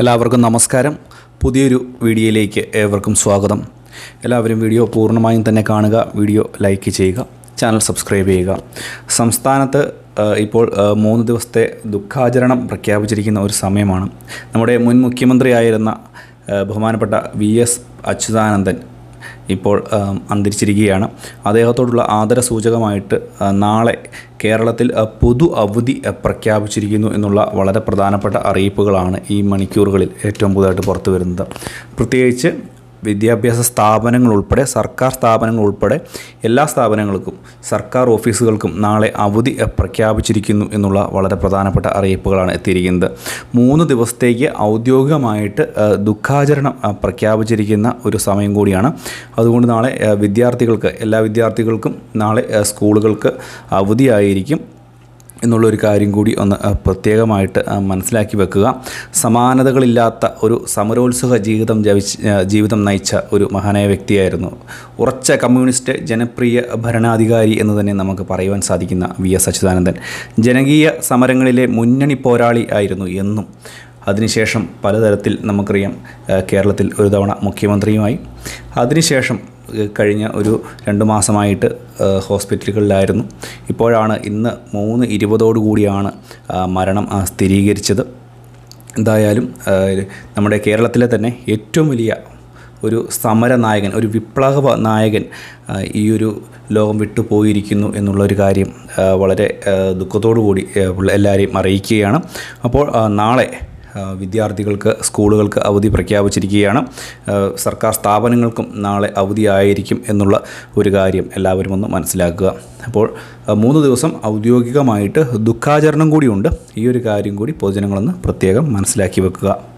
എല്ലാവർക്കും നമസ്കാരം. പുതിയൊരു വീഡിയോയിലേക്ക് ഏവർക്കും സ്വാഗതം. എല്ലാവരും വീഡിയോ പൂർണമായും തന്നെ കാണുക വീഡിയോ ലൈക്ക് ചെയ്യുക ചാനൽ സബ്സ്ക്രൈബ് ചെയ്യുക. സംസ്ഥാനത്ത് ഇപ്പോൾ മൂന്ന് ദിവസത്തെ ദുഃഖാചരണം പ്രഖ്യാപിച്ചിരിക്കുന്ന ഒരു സമയമാണ്. നമ്മുടെ മുൻ മുഖ്യമന്ത്രിയായിരുന്ന ബഹുമാനപ്പെട്ട വി എസ് അച്യുതാനന്ദൻ ഇപ്പോൾ അന്തരിച്ചിരിക്കുകയാണ്. അദ്ദേഹത്തോടുള്ള ആദര സൂചകമായിട്ട് നാളെ കേരളത്തിൽ പൊതു അവധി പ്രഖ്യാപിച്ചിരിക്കുന്നു എന്നുള്ള വളരെ പ്രധാനപ്പെട്ട അറിയിപ്പുകളാണ് ഈ മണിക്കൂറുകളിൽ ഏറ്റവും പുതുതായിട്ട് പുറത്തു വരുന്നത് പ്രത്യേകിച്ച് വിദ്യാഭ്യാസ സ്ഥാപനങ്ങൾ ഉൾപ്പെടെ സർക്കാർ സ്ഥാപനങ്ങൾ ഉൾപ്പെടെ എല്ലാ സ്ഥാപനങ്ങൾക്കും സർക്കാർ ഓഫീസുകൾക്കും നാളെ അവധി പ്രഖ്യാപിച്ചിരിക്കുന്നു എന്നുള്ള വളരെ പ്രധാനപ്പെട്ട അറിയിപ്പുകളാണ് എത്തിയിരിക്കുന്നത്. മൂന്ന് ദിവസത്തേക്ക് ഔദ്യോഗികമായിട്ട് ദുഃഖാചരണം പ്രഖ്യാപിച്ചിരിക്കുന്ന ഒരു സമയം കൂടിയാണ്. അതുകൊണ്ട് നാളെ വിദ്യാർത്ഥികൾക്ക് എല്ലാ വിദ്യാർത്ഥികൾക്കും നാളെ സ്കൂളുകൾക്ക് അവധിയായിരിക്കും. എന്നുള്ളൊരു കാര്യം കൂടി ഒന്ന് പ്രത്യേകമായിട്ട് മനസ്സിലാക്കി വെക്കുക. സമാനതകളില്ലാത്ത ഒരു സമരോത്സുക ജീവിതം ജവിച്ച് ജീവിതം നയിച്ച ഒരു മഹാനായ വ്യക്തിയായിരുന്നു. ഉറച്ച കമ്മ്യൂണിസ്റ്റ് ജനപ്രിയ ഭരണാധികാരി എന്ന് തന്നെ നമുക്ക് പറയുവാൻ സാധിക്കുന്ന വി എസ് അച്യുതാനന്ദൻ. ജനകീയ സമരങ്ങളിലെ മുന്നണി പോരാളി ആയിരുന്നു എന്നും. അതിനുശേഷം പലതരത്തിൽ നമുക്കറിയാം കേരളത്തിൽ ഒരു തവണ മുഖ്യമന്ത്രിയുമായി. അതിനുശേഷം കഴിഞ്ഞ ഒരു രണ്ട് മാസമായിട്ട് ഹോസ്പിറ്റലുകളിലായിരുന്നു. ഇപ്പോഴാണ് ഇന്ന് മൂന്ന് ഇരുപതോടു കൂടിയാണ് മരണം സ്ഥിരീകരിച്ചത്. എന്തായാലും നമ്മുടെ കേരളത്തിലെ തന്നെ ഏറ്റവും വലിയ ഒരു സമരനായകൻ ഒരു വിപ്ലവ നായകൻ ഈ ഒരു ലോകം വിട്ടുപോയിരിക്കുന്നു എന്നുള്ളൊരു കാര്യം വളരെ ദുഃഖത്തോടു കൂടി എല്ലാവരെയും അറിയിക്കുകയാണ്. അപ്പോൾ നാളെ വിദ്യാർത്ഥികൾക്ക് സ്കൂളുകൾക്ക് അവധി പ്രഖ്യാപിച്ചിരിക്കുകയാണ്. സർക്കാർ സ്ഥാപനങ്ങൾക്കും നാളെ അവധിയായിരിക്കും എന്നുള്ള ഒരു കാര്യം എല്ലാവരും ഒന്ന് മനസ്സിലാക്കുക. അപ്പോൾ മൂന്ന് ദിവസം ഔദ്യോഗികമായിട്ട് ദുഃഖാചരണം കൂടിയുണ്ട്. ഈ ഒരു കാര്യം കൂടി പൊതുജനങ്ങളൊന്ന് പ്രത്യേകം മനസ്സിലാക്കി വെക്കുക.